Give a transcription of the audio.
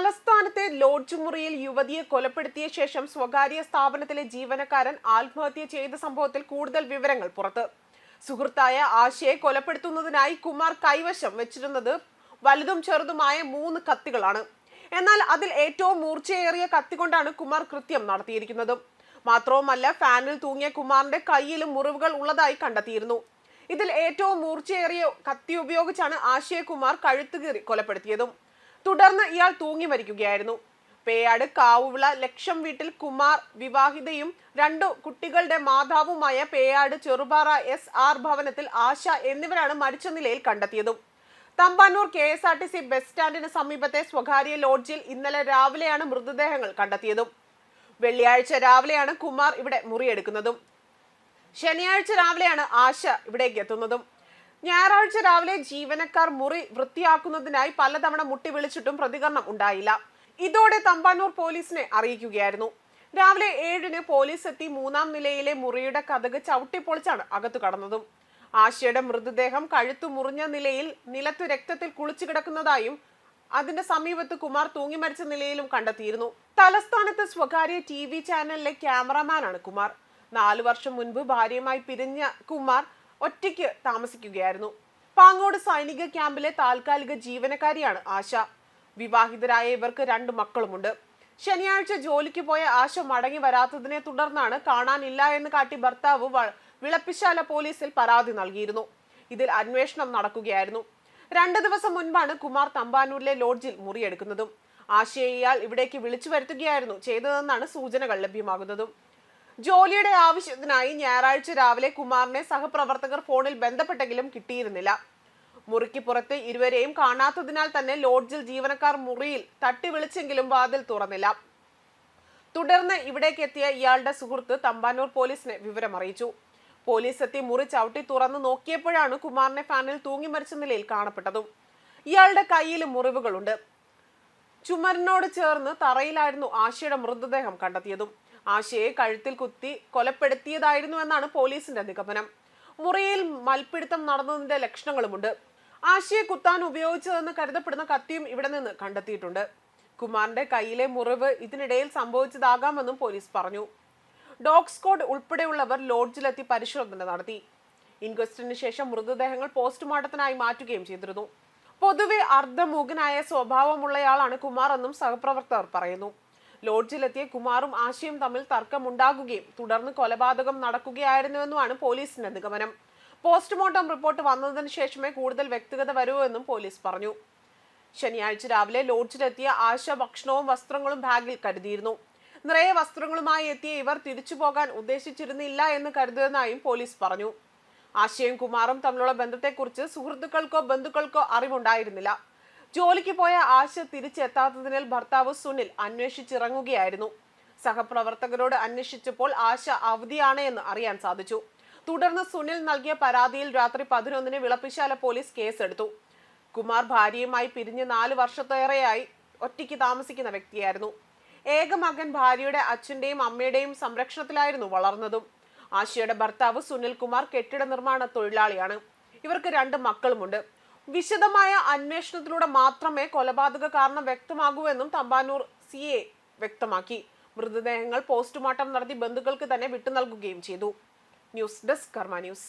തലസ്ഥാനത്തെ ലോഡ്ജ് മുറിയിൽ യുവതിയെ കൊലപ്പെടുത്തിയ ശേഷം സ്വകാര്യ സ്ഥാപനത്തിലെ ജീവനക്കാരൻ ആത്മഹത്യ ചെയ്ത സംഭവത്തിൽ കൂടുതൽ വിവരങ്ങൾ പുറത്ത്. സുഹൃത്തായ ആശയെ കൊലപ്പെടുത്തുന്നതിനായി കുമാർ കൈവശം വെച്ചിരുന്നത് വലുതും ചെറുതുമായ മൂന്ന് കത്തികളാണ്. എന്നാൽ അതിൽ ഏറ്റവും മൂർച്ചയേറിയ കത്തി കൊണ്ടാണ് കുമാർ കൃത്യം നടത്തിയിരിക്കുന്നത്. മാത്രവുമല്ല ഫാനിൽ തൂങ്ങിയ കുമാറിന്റെ കയ്യിലും മുറിവുകൾ ഉള്ളതായി കണ്ടെത്തിയിരുന്നു. ഇതിൽ ഏറ്റവും മൂർച്ചയേറിയ കത്തി ഉപയോഗിച്ചാണ് ആശയെ കുമാർ കഴുത്തുകീറി കൊലപ്പെടുത്തിയതും. തുടർന്ന് ഇയാൾ തൂങ്ങി മരിക്കുകയായിരുന്നു. പേയാട് കാവുവിള ലക്ഷം വീട്ടിൽ കുമാർ വിവാഹിതയും രണ്ടു കുട്ടികളുടെ മാതാവുമായ പേയാട് ചെറുപാറ എസ് ആർ ഭവനത്തിൽ ആശ എന്നിവരാണ് മരിച്ച നിലയിൽ കണ്ടെത്തിയതും. Thampanoor K S R T C bus സ്റ്റാൻഡിന് സമീപത്തെ സ്വകാര്യ ലോഡ്ജിൽ ഇന്നലെ രാവിലെയാണ് മൃതദേഹങ്ങൾ കണ്ടെത്തിയതും. വെള്ളിയാഴ്ച രാവിലെയാണ് കുമാർ ഇവിടെ മുറിയെടുക്കുന്നതും. ശനിയാഴ്ച രാവിലെയാണ് ആശ ഇവിടേക്ക് എത്തുന്നതും. ഞായറാഴ്ച രാവിലെ ജീവനക്കാർ മുറി വൃത്തിയാക്കുന്നതിനായി പലതവണ മുട്ടി വിളിച്ചിട്ടും പ്രതികരണം ഉണ്ടായില്ല. ഇതോടെ തമ്പാനൂർ പോലീസിനെ അറിയിക്കുകയായിരുന്നു. രാവിലെ ഏഴിന് പോലീസ് എത്തി മൂന്നാം നിലയിലെ മുറിയുടെ കഥക് ചവിട്ടിപ്പൊളിച്ചാണ് അകത്തു കടന്നതും. ആശയുടെ മൃതദേഹം കഴുത്തു മുറിഞ്ഞ നിലയിൽ നിലത്തു രക്തത്തിൽ കുളിച്ചു കിടക്കുന്നതായും അതിന്റെ സമീപത്ത് കുമാർ തൂങ്ങി മരിച്ച നിലയിലും കണ്ടെത്തിയിരുന്നു. തലസ്ഥാനത്ത് സ്വകാര്യ ടി വി ചാനലിലെ ക്യാമറമാനാണ് കുമാർ. നാലു വർഷം മുൻപ് ഭാര്യയുമായി പിരിഞ്ഞ കുമാർ ഒറ്റയ്ക്ക് താമസിക്കുകയായിരുന്നു. പാങ്ങോട് സൈനിക ക്യാമ്പിലെ താൽക്കാലിക ജീവനക്കാരിയാണ് ആശ. വിവാഹിതരായ ഇവർക്ക് രണ്ട് മക്കളുമുണ്ട്. ശനിയാഴ്ച ജോലിക്ക് പോയ ആശ മടങ്ങി വരാത്തതിനെ തുടർന്നാണ് കാണാനില്ല എന്ന് കാട്ടി ഭർത്താവ് വിളപ്പിശാല പോലീസിൽ പരാതി നൽകിയിരുന്നു. ഇതിൽ അന്വേഷണം നടക്കുകയായിരുന്നു. രണ്ട് ദിവസം മുൻപാണ് കുമാർ തമ്പാനൂരിലെ ലോഡ്ജിൽ മുറിയെടുക്കുന്നതും. ആശയെ ഇയാൾ ഇവിടേക്ക് വിളിച്ചു വരുത്തുകയായിരുന്നു ചെയ്തതെന്നാണ് സൂചനകൾ ലഭ്യമാകുന്നതും. ജോലിയുടെ ആവശ്യത്തിനായി ഞായറാഴ്ച രാവിലെ കുമാറിനെ സഹപ്രവർത്തകർ ഫോണിൽ ബന്ധപ്പെട്ടെങ്കിലും കിട്ടിയിരുന്നില്ല. മുറിക്ക് പുറത്ത് ഇരുവരെയും കാണാത്തതിനാൽ തന്നെ ലോഡ്ജിൽ ജീവനക്കാർ മുറിയിൽ തട്ടി വിളിച്ചെങ്കിലും വാതിൽ തുറന്നില്ല. തുടർന്ന് ഇവിടേക്ക് എത്തിയ ഇയാളുടെ സുഹൃത്ത് തമ്പാനൂർ പോലീസിനെ വിവരമറിയിച്ചു. പോലീസ് എത്തി മുറി ചവിട്ടി തുറന്ന് നോക്കിയപ്പോഴാണ് കുമാറിനെ ഫാനിൽ തൂങ്ങി മരിച്ച നിലയിൽ കാണപ്പെട്ടതും. ഇയാളുടെ കയ്യിലും മുറിവുകളുണ്ട്. ചുമരിനോട് ചേർന്ന് തറയിലായിരുന്നു ആശയുടെ മൃതദേഹം കണ്ടെത്തിയതും. ആശയെ കഴുത്തിൽ കുത്തി കൊലപ്പെടുത്തിയതായിരുന്നു എന്നാണ് പോലീസിന്റെ നിഗമനം. മുറിയിൽ മൽപ്പിടുത്തം നടന്നതിന്റെ ലക്ഷണങ്ങളുമുണ്ട്. ആശയെ കുത്താൻ ഉപയോഗിച്ചതെന്ന് കരുതപ്പെടുന്ന കത്തിയും ഇവിടെ നിന്ന് കണ്ടെത്തിയിട്ടുണ്ട്. കുമാറിന്റെ കയ്യിലെ മുറിവ് ഇതിനിടയിൽ സംഭവിച്ചതാകാമെന്നും പോലീസ് പറഞ്ഞു. ഡോഗ് സ്ക്വാഡ് ഉൾപ്പെടെയുള്ളവർ ലോഡ്ജിലെത്തി പരിശോധന നടത്തി. ഇൻക്വസ്റ്റിന് ശേഷം മൃതദേഹങ്ങൾ പോസ്റ്റ്മോർട്ടത്തിനായി മാറ്റുകയും ചെയ്തിരുന്നു. പൊതുവെ അർദ്ധമൂകനായ സ്വഭാവമുള്ളയാളാണ് കുമാർ എന്നും സഹപ്രവർത്തകർ പറയുന്നു. ലോഡ്ജിലെത്തിയ കുമാറും ആശയും തമ്മിൽ തർക്കമുണ്ടാകുകയും തുടർന്ന് കൊലപാതകം നടക്കുകയായിരുന്നുവെന്നുമാണ് പോലീസിന്റെ നിഗമനം. പോസ്റ്റ്മോർട്ടം റിപ്പോർട്ട് വന്നതിന് ശേഷമേ കൂടുതൽ വ്യക്തിഗത വരൂ എന്നും പോലീസ് പറഞ്ഞു. ശനിയാഴ്ച രാവിലെ ലോഡ്ജിലെത്തിയ ആശ ഭക്ഷണവും വസ്ത്രങ്ങളും ബാഗിൽ കരുതിയിരുന്നു. നിറയെ വസ്ത്രങ്ങളുമായി എത്തിയ ഇവർ തിരിച്ചു പോകാൻ ഉദ്ദേശിച്ചിരുന്നില്ല എന്ന് കരുതുന്നതായും പോലീസ് പറഞ്ഞു. ആശയും കുമാറും തമ്മിലുള്ള ബന്ധത്തെക്കുറിച്ച് സുഹൃത്തുക്കൾക്കോ ബന്ധുക്കൾക്കോ അറിവുണ്ടായിരുന്നില്ല. ജോലിക്ക് പോയ ആശ തിരിച്ചെത്താത്തതിനാൽ ഭർത്താവ് സുനിൽ അന്വേഷിച്ചിറങ്ങുകയായിരുന്നു. സഹപ്രവർത്തകരോട് അന്വേഷിച്ചപ്പോൾ ആശ അവധിയാണ് എന്ന് അറിയാൻ സാധിച്ചു. തുടർന്ന് സുനിൽ നൽകിയ പരാതിയിൽ രാത്രി പതിനൊന്നിന് വിളപ്പിശാല പോലീസ് കേസെടുത്തു. കുമാർ ഭാര്യയുമായി പിരിഞ്ഞ് നാല് വർഷത്തേറെയായി ഒറ്റയ്ക്ക് താമസിക്കുന്ന വ്യക്തിയായിരുന്നു. ഏക മകൻ ഭാര്യയുടെ അച്ഛന്റെയും അമ്മയുടെയും സംരക്ഷണത്തിലായിരുന്നു വളർന്നതും. ആശയുടെ ഭർത്താവ് സുനിൽ കുമാർ കെട്ടിട നിർമ്മാണ തൊഴിലാളിയാണ്. ഇവർക്ക് രണ്ട് മക്കളുമുണ്ട്. വിശദമായ അന്വേഷണത്തിലൂടെ മാത്രമേ കൊലപാതക കാരണം വ്യക്തമാകൂ എന്നും തമ്പാനൂർ സി എ വ്യക്തമാക്കി. മൃതദേഹങ്ങൾ പോസ്റ്റ്മോർട്ടം നടത്തി ബന്ധുക്കൾക്ക് തന്നെ വിട്ടു നൽകുകയും ചെയ്തു. News desk Karma news.